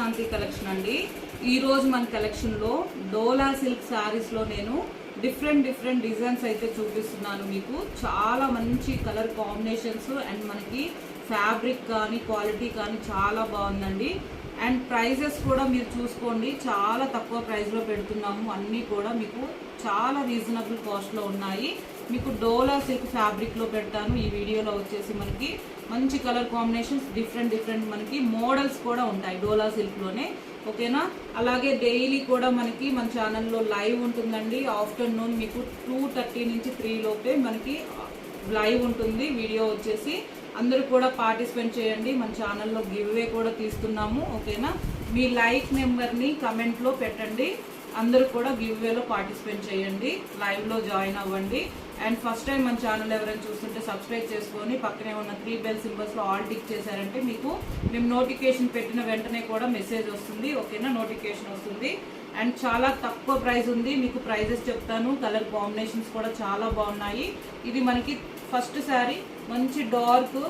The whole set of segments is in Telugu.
శాంతి కలెక్షన్ అండి. ఈరోజు మన కలెక్షన్లో డోలా సిల్క్ శారీస్లో నేను డిఫరెంట్ డిఫరెంట్ డిజైన్స్ అయితే చూపిస్తున్నాను మీకు. చాలా మంచి కలర్ కాంబినేషన్స్ అండ్ మనకి ఫ్యాబ్రిక్ కానీ క్వాలిటీ కానీ చాలా బాగుందండి. అండ్ ప్రైజెస్ కూడా మీరు చూసుకోండి. చాలా తక్కువ ప్రైస్లో పెడుతున్నాము. అన్నీ కూడా మీకు చాలా రీజనబుల్ కాస్ట్లో ఉన్నాయి. మీకు డోలా సిల్క్ ఫ్యాబ్రిక్లో పెడతాను. ఈ వీడియోలో వచ్చేసి మనకి మంచి కలర్ కాంబినేషన్స్ డిఫరెంట్ డిఫరెంట్ మనకి మోడల్స్ కూడా ఉంటాయి డోలా సిల్క్లోనే ఓకేనా? అలాగే డైలీ కూడా మనకి మన ఛానల్లో లైవ్ ఉంటుందండి. ఆఫ్టర్నూన్ మీకు టూ థర్టీ నుంచి త్రీ లోపే మనకి లైవ్ ఉంటుంది. వీడియో వచ్చేసి అందరూ కూడా పార్టిసిపేట్ చేయండి. మన ఛానల్లో గివ్వే కూడా తీస్తున్నాము. ఓకేనా? మీ లైక్ నెంబర్ని కమెంట్లో పెట్టండి. అందరూ కూడా గివ్ వేలో పార్టిసిపేట్ చేయండి లైవ్లో జాయిన్ అవ్వండి. అండ్ ఫస్ట్ టైం మన ఛానల్ ఎవరైనా చూస్తుంటే సబ్స్క్రైబ్ చేసుకొని పక్కనే ఉన్న త్రీ బెల్ సింబల్స్లో ఆల్ టిక్ చేశారంటే మీకు మేము నోటిఫికేషన్ పెట్టిన వెంటనే కూడా మెసేజ్ వస్తుంది. ఓకేనా నోటిఫికేషన్ వస్తుంది. అండ్ చాలా తక్కువ ప్రైస్ ఉంది. మీకు ప్రైజెస్ చెప్తాను. కలర్ కాంబినేషన్స్ కూడా చాలా బాగున్నాయి. ఇది మనకి ఫస్ట్ శారీ మంచి డార్క్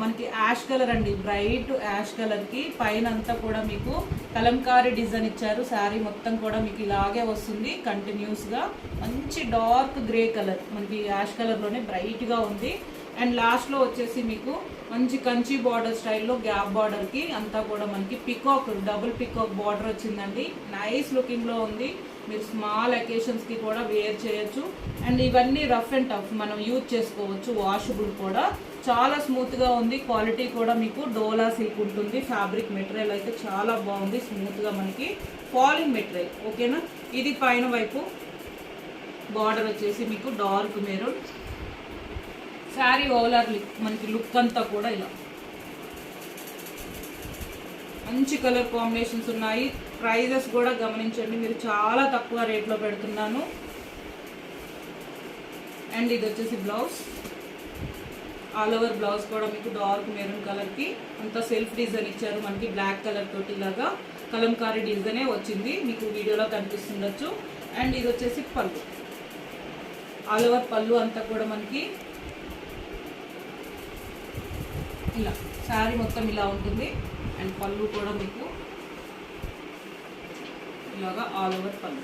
మనకి యాష్ కలర్ అండి. బ్రైట్ యాష్ కలర్కి పైన అంతా కూడా మీకు కలంకారీ డిజైన్ ఇచ్చారు. శారీ మొత్తం కూడా మీకు ఇలాగే వస్తుంది కంటిన్యూస్గా. మంచి డార్క్ గ్రే కలర్ మనకి యాష్ కలర్లోనే బ్రైట్గా ఉంది. అండ్ లాస్ట్లో వచ్చేసి మీకు మంచి కంచి బార్డర్ స్టైల్లో గ్యాప్ బార్డర్కి అంతా కూడా మనకి పికాక్ డబుల్ పికాక్ బార్డర్ వచ్చిందండి. నైస్ లుకింగ్లో ఉంది. మీరు స్మాల్ అకేషన్స్కి కూడా వేర్ చేయొచ్చు. అండ్ ఇవన్నీ రఫ్ అండ్ టఫ్ మనం యూజ్ చేసుకోవచ్చు. వాషబుల్ కూడా. చాలా స్మూత్గా ఉంది. క్వాలిటీ కూడా మీకు డోలా సిల్క్ ఉంటుంది. ఫ్యాబ్రిక్ మెటీరియల్ అయితే చాలా బాగుంది. స్మూత్గా మనకి ఫాలింగ్ మెటీరియల్ ఓకేనా ఇది పైన వైపు బార్డర్ వచ్చేసి మీకు డార్క్ మెరూన్ శారీ లుక్ మనకి లుక్ అంతా కూడా ఇలా. మంచి కలర్ కాంబినేషన్స్ ఉన్నాయి. ప్రైజెస్ కూడా గమనించండి మీరు చాలా తక్కువ రేట్లో పెడుతున్నాను. అండ్ ఇది వచ్చేసి బ్లౌజ్. ఆల్ ఓవర్ బ్లౌజ్ కూడా మీకు డార్క్ మెరూన్ కలర్కి అంతా సెల్ఫ్ డిజైన్ ఇచ్చారు మనకి బ్లాక్ కలర్ తోటి ఇలాగా కలంకారీ డిజైనే వచ్చింది మీకు వీడియోలో కనిపిస్తుండొచ్చు. అండ్ ఇది వచ్చేసి పళ్ళు. ఆల్ ఓవర్ పళ్ళు అంతా కూడా మనకి ఇలా శారీ మొత్తం ఇలా ఉంటుంది. అండ్ పళ్ళు కూడా మీకు ఇలాగా ఆల్ ఓవర్ పళ్ళు.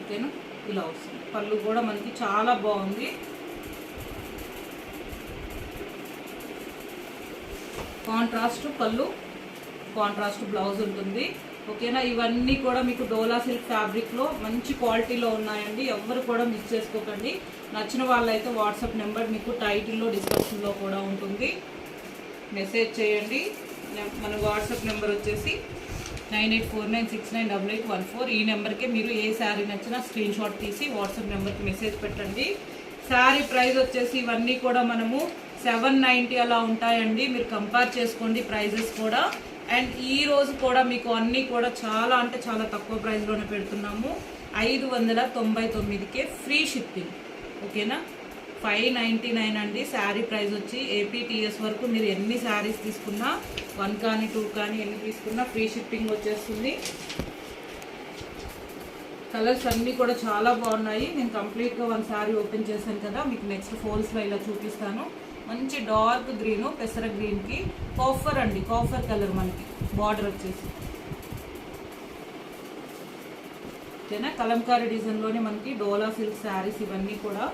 ఓకేనా? ఇలా వస్తుంది. పళ్ళు కూడా మనకి చాలా బాగుంది. కాంట్రాస్ట్ పళ్ళు కాంట్రాస్ట్ బ్లౌజ్ ఉంటుంది. ఓకేనా? ఇవన్నీ కూడా మీకు డోలా సిల్క్ ఫ్యాబ్రిక్లో మంచి క్వాలిటీలో ఉన్నాయండి. ఎవరు కూడా మిస్ చేసుకోకండి. నచ్చిన వాళ్ళైతే వాట్సాప్ నెంబర్ మీకు టైటిల్లో డిస్క్రిప్షన్లో కూడా ఉంటుంది. మెసేజ్ చేయండి. మన వాట్సాప్ నెంబర్ వచ్చేసి nine eight four nine six nine double eight one four. ఈ నెంబర్కి మీరు ఏ శారీ నచ్చినా స్క్రీన్ షాట్ తీసి వాట్సాప్ నెంబర్కి మెసేజ్ పెట్టండి. శారీ ప్రైస్ వచ్చేసి ఇవన్నీ కూడా మనము సెవెన్ నైంటీ అలా ఉంటాయండి. మీరు కంపేర్ చేసుకోండి ప్రైజెస్ కూడా. అండ్ ఈ రోజు కూడా మీకు అన్నీ కూడా చాలా అంటే చాలా తక్కువ ప్రైస్లోనే పెడుతున్నాము. ఐదు వందల తొంభై తొమ్మిదికే ఫ్రీ షిప్పింగ్ ఓకేనా ఫైవ్ నైంటీ నైన్ అండి. శారీ ప్రైస్ వచ్చి ఏపీటీఎస్ వరకు మీరు ఎన్ని శారీస్ తీసుకున్నా వన్ కానీ టూ కానీ ఎన్ని తీసుకున్నా ఫ్రీ షిప్పింగ్ వచ్చేస్తుంది. కలర్స్ అన్నీ కూడా చాలా బాగున్నాయి. నేను కంప్లీట్గా వన్ శారీ ఓపెన్ చేశాను కదా. మీకు నెక్స్ట్ ఫోల్స్లో ఇలా చూపిస్తాను. మంచి డార్క్ గ్రీన్ పెసర గ్రీన్కి కాఫర్ అండి కాఫర్ కలర్ మనకి బార్డర్ వచ్చేసి. ఓకేనా? కలంకారీ డిజైన్లోనే మనకి డోలా సిల్క్ శారీస్ ఇవన్నీ కూడా.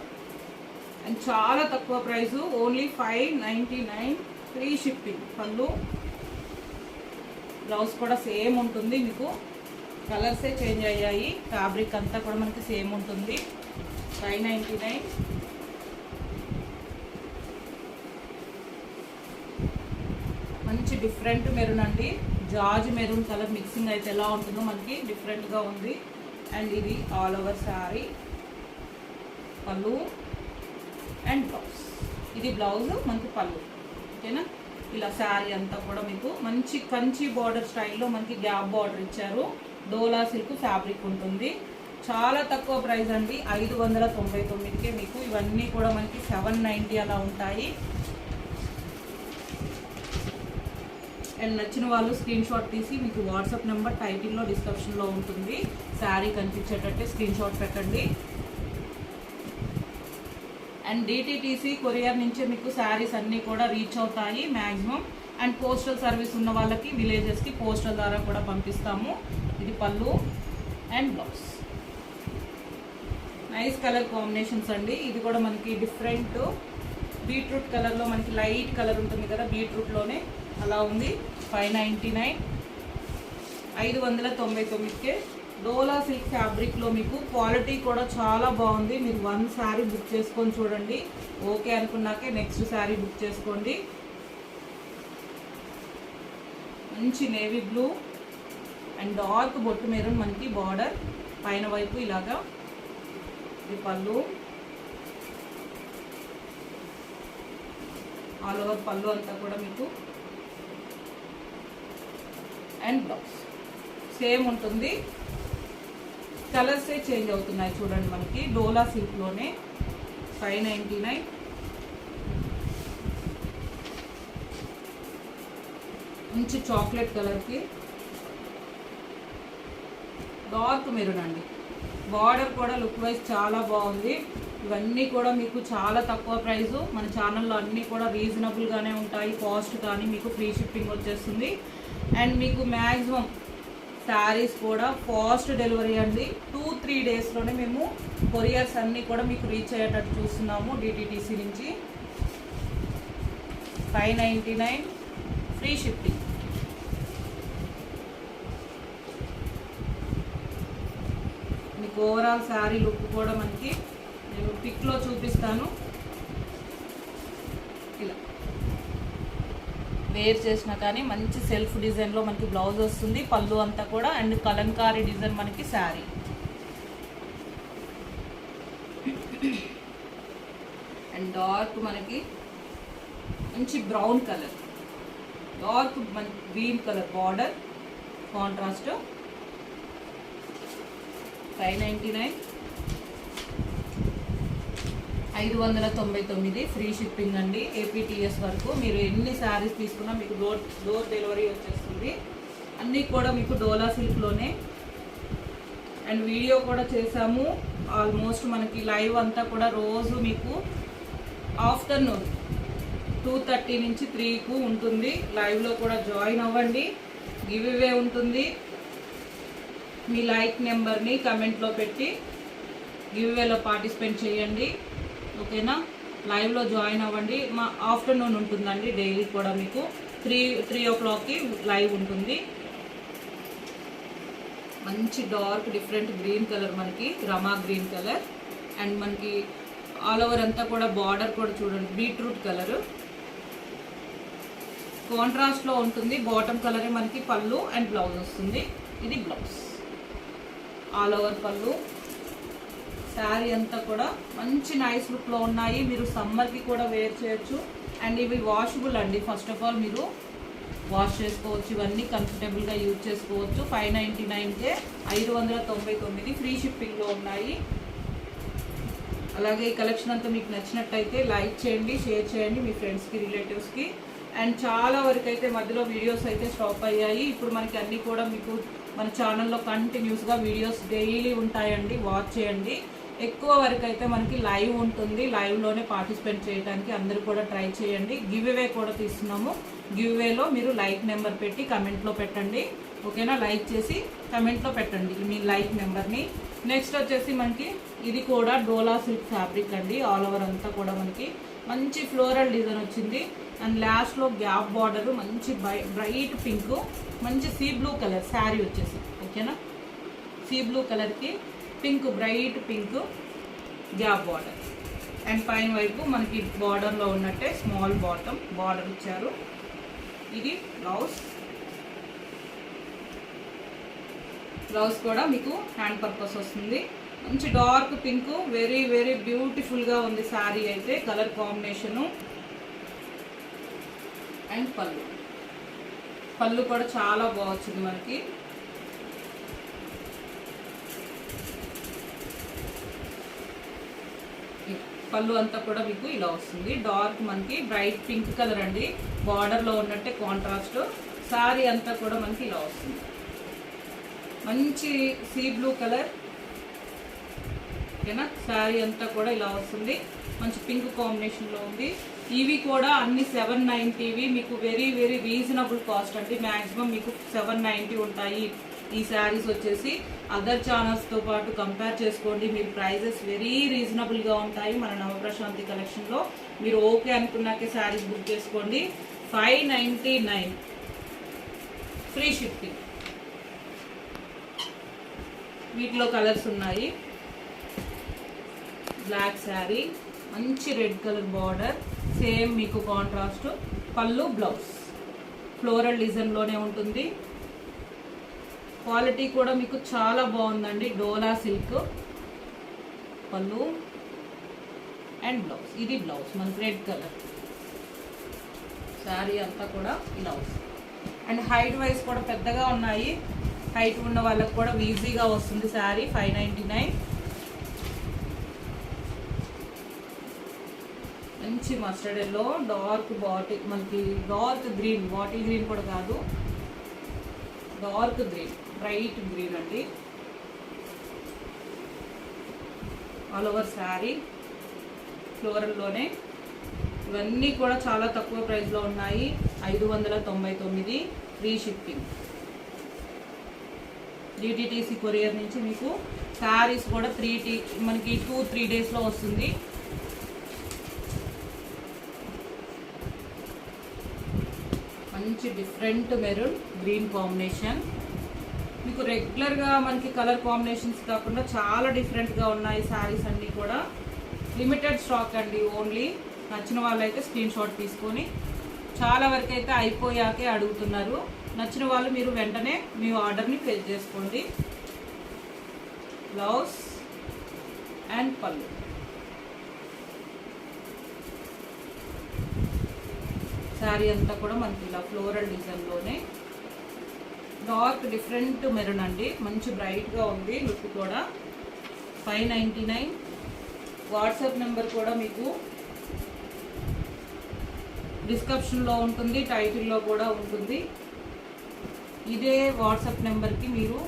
అండ్ చాలా తక్కువ price only five ninety nine free shipping. పళ్ళు బ్లౌజ్ కూడా సేమ్ ఉంటుంది మీకు. కలర్సే చేంజ్ అయ్యాయి. ఫ్యాబ్రిక్ అంతా కూడా మనకి సేమ్ ఉంటుంది. ఫైవ్ నైంటీ నైన్ మంచి డిఫరెంట్ మెరూన్ అండి. జాజ్ మెరూన్ కలర్ మిక్సింగ్ అయితే ఎలా ఉంటుందో మనకి డిఫరెంట్గా ఉంది. అండ్ ఇది ఆల్ ఓవర్ శారీ పళ్ళు అండ్ బ్లౌజ్ ఇది బ్లౌజ్ మనకి పళ్ళు. ఓకేనా ఇలా శారీ అంతా కూడా మీకు మంచి కంచి బార్డర్ స్టైల్లో మనకి గ్యాప్ బార్డర్ ఇచ్చారు. డోలా సిల్క్ ఫ్యాబ్రిక్ ఉంటుంది. చాలా తక్కువ ప్రైస్ అండి. ఐదు వందల తొంభై తొమ్మిదికే మీకు ఇవన్నీ కూడా మనకి సెవెన్ నైంటీ అలా ఉంటాయి. అండ్ నచ్చిన వాళ్ళు స్క్రీన్ షాట్ తీసి మీకు వాట్సాప్ నెంబర్ టైటిల్లో డిస్క్రిప్షన్లో ఉంటుంది. శారీ కనిపించేటట్టే స్క్రీన్ షాట్ పెట్టండి. అండ్ డిటీటీసీ కొరియర్ నుంచే మీకు శారీస్ అన్నీ కూడా రీచ్ అవుతాయి మ్యాక్సిమం అండ్ పోస్టల్ సర్వీస్ ఉన్న వాళ్ళకి విలేజెస్కి పోస్టల్ ద్వారా కూడా పంపిస్తాము. ఇది పళ్ళు and blouse. Nice colour combinations అండి. ఇది కూడా మనకి డిఫరెంట్. బీట్రూట్ కలర్లో మనకి లైట్ కలర్ ఉంటుంది కదా బీట్రూట్లోనే. అలా ఉంది. ఫైవ్ నైంటీ నైన్ ఐదు వందల తొంభై తొమ్మిదికే. డోలా సిల్క్ ఫ్యాబ్రిక్లో మీకు క్వాలిటీ కూడా చాలా బాగుంది. మీరు వన్ శారీ బుక్ చేసుకొని చూడండి. ఓకే అనుకున్నాకే నెక్స్ట్ శారీ బుక్ చేసుకోండి. మంచి నేవీ బ్లూ అండ్ డార్క్ బొట్టు మెరూన్ మనకి బార్డర్. పైన వైపు ఇలాగా. ఇది పళ్ళు. ఆల్ ఓవర్ పళ్ళు అంతా కూడా మీకు అండ్ బ్లౌజ్ సేమ్ ఉంటుంది. కలర్సే చేంజ్ అవుతున్నాయి చూడండి మనకి. డోలా సిల్క్లోనే ఫైవ్ నైంటీ నైన్ మంచి చాక్లెట్ కలర్కి డార్క్ మెరూన్ అండి. బార్డర్ కూడా లుక్ వైజ్ చాలా బాగుంది. ఇవన్నీ కూడా మీకు చాలా తక్కువ ప్రైస్ మన ఛానల్లో అన్నీ కూడా రీజనబుల్గానే ఉంటాయి. కాస్ట్ కానీ మీకు ఫ్రీ షిప్పింగ్ వచ్చేస్తుంది. అండ్ మీకు మ్యాక్సిమం శారీస్ కూడా ఫాస్ట్ డెలివరీ అండి. టూ త్రీ డేస్లోనే మేము కొరియర్స్ అన్నీ కూడా మీకు రీచ్ అయ్యేటట్టు చూస్తున్నాము డిటీటీసీ నుంచి. Five ninety nine free shipping మీకు ఓవరాల్ శారీ లుక్ కూడా మనకి నేను పిక్లో చూపిస్తాను. ఇలా. వేర్ చేసినా కానీ మంచి సెల్ఫ్ డిజైన్లో మనకి బ్లౌజ్ వస్తుంది పళ్ళు అంతా కూడా అండ్ కలంకారీ డిజైన్ మనకి శారీ. అండ్ డార్క్ మనకి మంచి బ్రౌన్ కలర్. డార్క్ మన green colour border contrast. Five ninety nine. ఐదు వందల తొంభై తొమ్మిది ఫ్రీ షిప్పింగ్ అండి ఏపీటీఎస్ వరకు. మీరు ఎన్ని శారీస్ తీసుకున్నా మీకు డోర్ డోర్ డెలివరీ వచ్చేస్తుంది. అన్నీ కూడా మీకు డోలా సిల్క్లోనే. అండ్ వీడియో కూడా చేసాము. ఆల్మోస్ట్ మనకి లైవ్ అంతా కూడా రోజు మీకు ఆఫ్టర్నూన్ టూ థర్టీ నుంచి త్రీకు ఉంటుంది. లైవ్లో కూడా జాయిన్ అవ్వండి. గివ్ ఇవే ఉంటుంది. మీ లైక్ నెంబర్ని కమెంట్లో పెట్టి గివ్ ఇవేలో పార్టిసిపేట్ చేయండి. ఓకేనా? లైవ్లో జాయిన్ అవ్వండి. మా ఆఫ్టర్నూన్ ఉంటుందండి డైలీ కూడా మీకు. త్రీ త్రీ ఓ క్లాక్కి లైవ్ ఉంటుంది. మంచి డార్క్ డిఫరెంట్ గ్రీన్ కలర్ మనకి రమా గ్రీన్ కలర్ అండ్ మనకి ఆల్ ఓవర్ అంతా కూడా బార్డర్ కూడా చూడండి. బీట్రూట్ కలర్ కాంట్రాస్ట్లో ఉంటుంది. బాటమ్ కలరే మనకి పళ్ళు అండ్ బ్లౌజ్ వస్తుంది. ఇది బ్లౌజ్ ఆల్ ఓవర్ పళ్ళు. శారీ అంతా కూడా మంచి నైస్ లుక్లో ఉన్నాయి. మీరు సమ్మర్కి కూడా వేర్ చేయొచ్చు. అండ్ ఇవి వాషబుల్ అండి. ఫస్ట్ ఆఫ్ ఆల్ మీరు వాష్ చేసుకోవచ్చు. ఇవన్నీ కంఫర్టబుల్గా యూజ్ చేసుకోవచ్చు. ఫైవ్ నైంటీ నైన్కే ఐదు వందల తొంభై తొమ్మిది ఫ్రీ షిప్పింగ్లో ఉన్నాయి. అలాగే ఈ కలెక్షన్ అంతా మీకు నచ్చినట్టయితే లైక్ చేయండి షేర్ చేయండి మీ ఫ్రెండ్స్కి రిలేటివ్స్కి అండ్ చాలా వరకు అయితే మధ్యలో వీడియోస్ అయితే స్టాప్ అయ్యాయి. ఇప్పుడు మనకి అన్నీ కూడా మీకు మన ఛానల్లో కంటిన్యూస్గా వీడియోస్ డైలీ ఉంటాయండి. వాచ్ చేయండి. ఎక్కువ వరకు అయితే మనకి లైవ్ ఉంటుంది. లైవ్లోనే పార్టిసిపేట్ చేయడానికి అందరూ కూడా ట్రై చేయండి. గివ్ అవే కూడా తీస్తున్నాము. గివ్ అవేలో మీరు లైక్ నెంబర్ పెట్టి కమెంట్లో పెట్టండి. ఓకేనా? లైక్ చేసి కమెంట్లో పెట్టండి మీ లైక్ నెంబర్ని నెక్స్ట్ వచ్చేసి మనకి ఇది కూడా డోలా సిల్క్ ఫ్యాబ్రిక్ అండి. ఆల్ ఓవర్ అంతా కూడా మనకి మంచి ఫ్లోరల్ డిజైన్ వచ్చింది. అండ్ లాస్ట్లో గ్యాప్ బార్డర్ మంచి బ్రైట్ పింక్ మంచి సీ బ్లూ కలర్ శారీ వచ్చేసి. ఓకేనా? సీ బ్లూ కలర్కి pink bright pink gap border. And పైన వైపు మనకి బార్డర్లో ఉన్నట్టే స్మాల్ బాటమ్ బార్డర్ ఇచ్చారు. ఇది బ్లౌజ్. బ్లౌజ్ కూడా మీకు హ్యాండ్ పర్పస్ వస్తుంది. మంచి డార్క్ పింక్ వెరీ వెరీ బ్యూటిఫుల్గా ఉంది శారీ అయితే కలర్ కాంబినేషను. అండ్ పళ్ళు. పళ్ళు కూడా చాలా బాగుంది మనకి. పళ్ళు అంతా కూడా మీకు ఇలా వస్తుంది. డార్క్ మనకి బ్రైట్ పింక్ కలర్ అండి. బార్డర్లో ఉన్నట్టే కాంట్రాస్ట్ సారీ అంతా కూడా మనకి ఇలా వస్తుంది. మంచి సీ బ్లూ కలర్ ఓకేనా? శారీ అంతా కూడా ఇలా వస్తుంది. మంచి పింక్ కాంబినేషన్లో ఉంది. ఇవి కూడా అన్ని సెవెన్ నైంటీవి మీకు వెరీ వెరీ రీజనబుల్ కాస్ట్ అండి. మ్యాక్సిమం మీకు సెవెన్ నైంటీ ఉంటాయి. ఈ శారీస్ వచ్చేసి అదర్ ఛానల్స్తో పాటు కంపేర్ చేసుకోండి. మీరు ప్రైజెస్ వెరీ రీజనబుల్గా ఉంటాయి. మన నవప్రశాంతి కలెక్షన్లో మీరు ఓకే అనుకున్నాకే శారీస్ బుక్ చేసుకోండి. Five ninety nine free shipping వీటిలో కలర్స్ ఉన్నాయి. బ్లాక్ శారీ మంచి రెడ్ కలర్ బార్డర్ సేమ్ మీకు కాంట్రాస్ట్ పళ్ళు బ్లౌజ్ ఫ్లోరల్ డిజైన్లోనే ఉంటుంది. క్వాలిటీ కూడా మీకు చాలా బాగుందండి. డోలా సిల్క్ పళ్ళు అండ్ బ్లౌజ్. ఇది బ్లౌజ్ మనకి రెడ్ కలర్. శారీ అంతా కూడా ఇలా వస్తుంది అండ్ హైట్ వైజ్ కూడా పెద్దగా ఉన్నాయి. హైట్ ఉన్న వాళ్ళకి కూడా ఈజీగా వస్తుంది శారీ ఫైవ్ నైంటీ నైన్. మంచి మస్టర్డ్ ఎల్లో డార్క్ బాటిల్ మనకి డార్క్ గ్రీన్ బాటిల్ గ్రీన్ కూడా కాదు. డార్క్ గ్రీన్ బ్రైట్ గ్రీన్ అండి. ఆల్ ఓవర్ శారీ ఫ్లోరల్లోనే ఇవన్నీ కూడా చాలా తక్కువ ప్రైస్లో ఉన్నాయి. ఐదు వందల తొంభై తొమ్మిది ఫ్రీ షిప్పింగ్. డిటిటీసీ కొరియర్ నుంచి మీకు శారీస్ కూడా త్రీ టీ మనకి టూ త్రీ డేస్లో వస్తుంది. మంచి డిఫరెంట్ మెరూన్ గ్రీన్ కాంబినేషన్. మీకు రెగ్యులర్గా మనకి కలర్ కాంబినేషన్స్ కాకుండా చాలా డిఫరెంట్గా ఉన్నాయి శారీస్ అన్నీ కూడా. లిమిటెడ్ స్టాక్ అండి ఓన్లీ నచ్చిన వాళ్ళైతే స్క్రీన్ షాట్ తీసుకొని చాలా వరకు అయితే అయిపోయాకే అడుగుతున్నారు. నచ్చిన వాళ్ళు మీరు వెంటనే మీ ఆర్డర్ని ఫిల్ చేసుకోండి. బ్లౌజ్ అండ్ పళ్ళు. శారీ అంతా కూడా మనకి ఇలా ఫ్లోరల్ డిజైన్లోనే డార్క్ డిఫరెంట్ మెరూన్ అండి. మంచి బ్రైట్గా ఉంది లుక్ కూడా. Five ninety nine WhatsApp number కూడా మీకు డిస్క్రిప్షన్లో ఉంటుంది టైటిల్లో కూడా ఉంటుంది. ఇదే వాట్సాప్ నెంబర్కి మీరు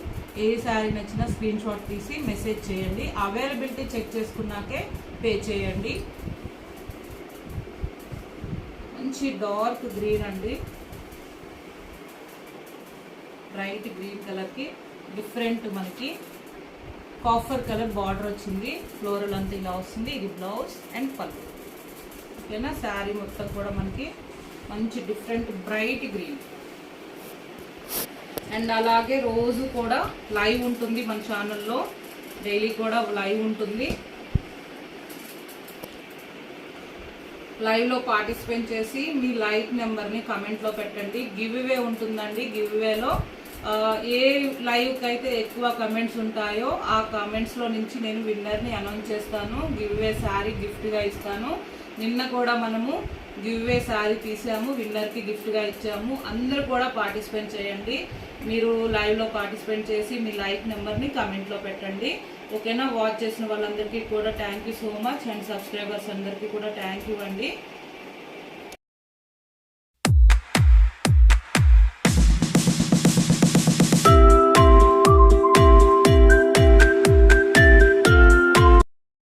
ఏ శారీ నచ్చినా స్క్రీన్ షాట్ తీసి మెసేజ్ చేయండి. అవైలబిలిటీ చెక్ చేసుకున్నాకే పే చేయండి. మంచి డార్క్ గ్రీన్ అండి. బ్రైట్ గ్రీన్ కలర్కి డిఫరెంట్ మనకి కాఫర్ కలర్ బార్డర్ వచ్చింది. ఫ్లోరల్ అంతా ఇలా వస్తుంది. ఇది బ్లౌజ్ అండ్ పళ్ళు. ఓకేనా శారీ మొత్తం కూడా మనకి మంచి డిఫరెంట్ బ్రైట్ గ్రీన్ అండ్ అలాగే రోజు కూడా లైవ్ ఉంటుంది మన ఛానల్లో డైలీ కూడా లైవ్ ఉంటుంది. లైవ్లో పార్టిసిపేట్ చేసి మీ లైక్ నెంబర్ని కమెంట్లో పెట్టండి. గివ్ ఇవే ఉంటుందండి. గివ్ ఇవేలో ఏ లైవ్కి అయితే ఎక్కువ కమెంట్స్ ఉంటాయో ఆ కమెంట్స్లో నుంచి నేను విన్నర్ని అనౌన్స్ చేస్తాను. గివ్ ఇవే శారీ గిఫ్ట్గా ఇస్తాను. నిన్న కూడా మనము గివ్ ఇవే తీసాము విన్నర్కి గిఫ్ట్గా ఇచ్చాము. అందరూ కూడా పార్టిసిపేట్ చేయండి. మీరు లైవ్లో పార్టిసిపేట్ చేసి మీ లైక్ నెంబర్ని కమెంట్లో పెట్టండి. ఓకేనా? వాచ్ చేసిన వాళ్ళందరికీ కూడా thank you so much. And subscribers అందరికీ కూడా థ్యాంక్ యూ అండి.